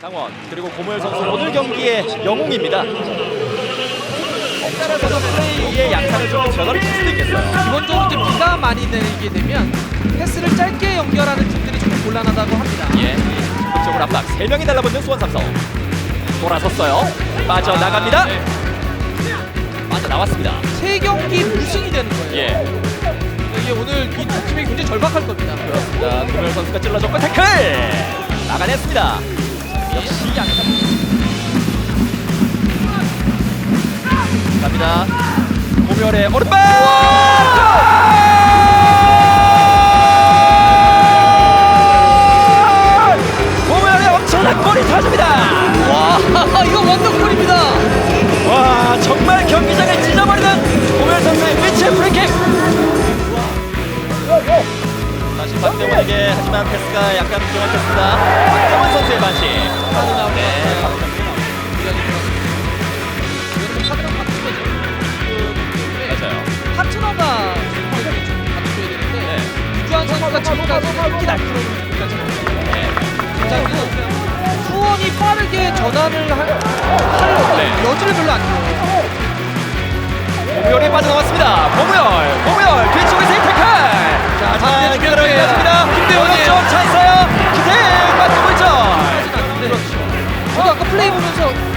강원 그리고 고모열 선수 오늘 경기의 영웅입니다. 따라서는 플레이의 양상을 좀 변화를 줄 수도 있겠어요. 기본적으로 이제 비가 많이 내리게 되면 패스를 짧게 연결하는 팀들이 좀 곤란하다고 합니다. 예, 그쪽으로 압박 세 명이 달라붙는 수원 삼성 돌아섰어요. 빠져 나갑니다. 네. 빠져 나왔습니다. 세 경기 무승이 되는 거예요. 예, 이게 오늘 이두 팀이 굉장히 절박할 겁니다. 그렇습니다. 고모열 선수가 찔러줬고 태클 막아냈습니다. 역시 양상 갑니다. 고모열의 오른발. 골이 터집니다. 와, 이거 원더골입니다. 와 정말 경기장을 찢어버리는 고멜 선수의 위치의 프리킥 다시 박대원에게 하지만 패스가 약간 부족했습니다 박대원 선수의 반칙 선수가 지금까지 이렇게 날카로운 공격까지 네. 자 그리고 수원이 빠르게 전환을 할, 할 네. 여지를 별로 안 줘요. 고무열이 빠져나왔습니다 고무열 고무열 뒤쪽에서 이 태클 자 반대 그대로 중간에 이어집니다 김대원이에요. 오른쪽 차 있어요 기생 맞고 있죠 않는데 저도 아까 플레이 보면서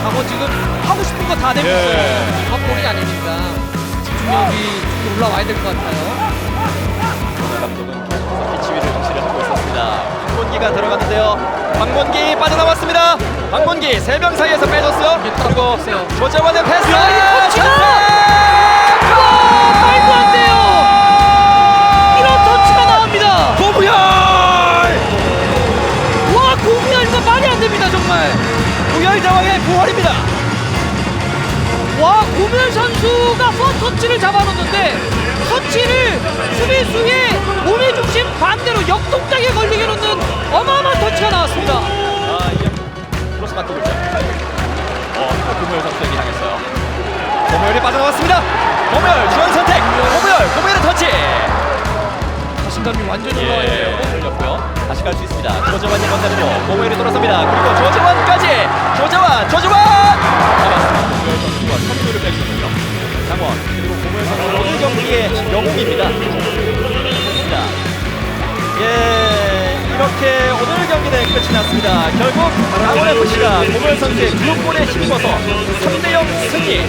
자, 강원 지금 하고 싶은 거 다 내고 예. 있어요. 한골이 아니니까 집중력이 좀 올라와야 될 것 같아요. 감독은 계속해서 피치 위를 정치를 하고 있었습니다. 박문기가 들어갔는데요. 박문기 빠져나왔습니다. 박문기 세 명 사이에서 빼줬어요. 이게 그리고. 조재원의 패스. 야, 이 터치가! 찬스! 자왕의 부활입니다. 와 고면 선수가 펀터치를 잡아놓는데 터치를 수비수의 몸의 중심 반대로 역동작에 걸리게 놓는 어마어마한 터치가 나왔습니다. 아, 이게 크로스 맞고 있죠. 어, 고무열 선수에게 향했어요. 고무열이 빠져나왔습니다. 고무열 주원 선택. 고무열 고무열의 터치. 자신감이 완전히 예, 올라와요. 걸렸고요. 갈수 있습니다. 조재환이 건드리고 고무열이 돌아섭니다. 그리고 조재환까지. 조재환, 조재환. 잡았습니다. 선두를 뺏기군요. 장원 그리고 고무열 선수 오늘 경기의 영웅입니다. 좋습니다. 예, 이렇게 오늘 경기는 끝이 났습니다. 결국 강원 FC가 고무열 선수의 두 골에 힘입어서 3대0 승리.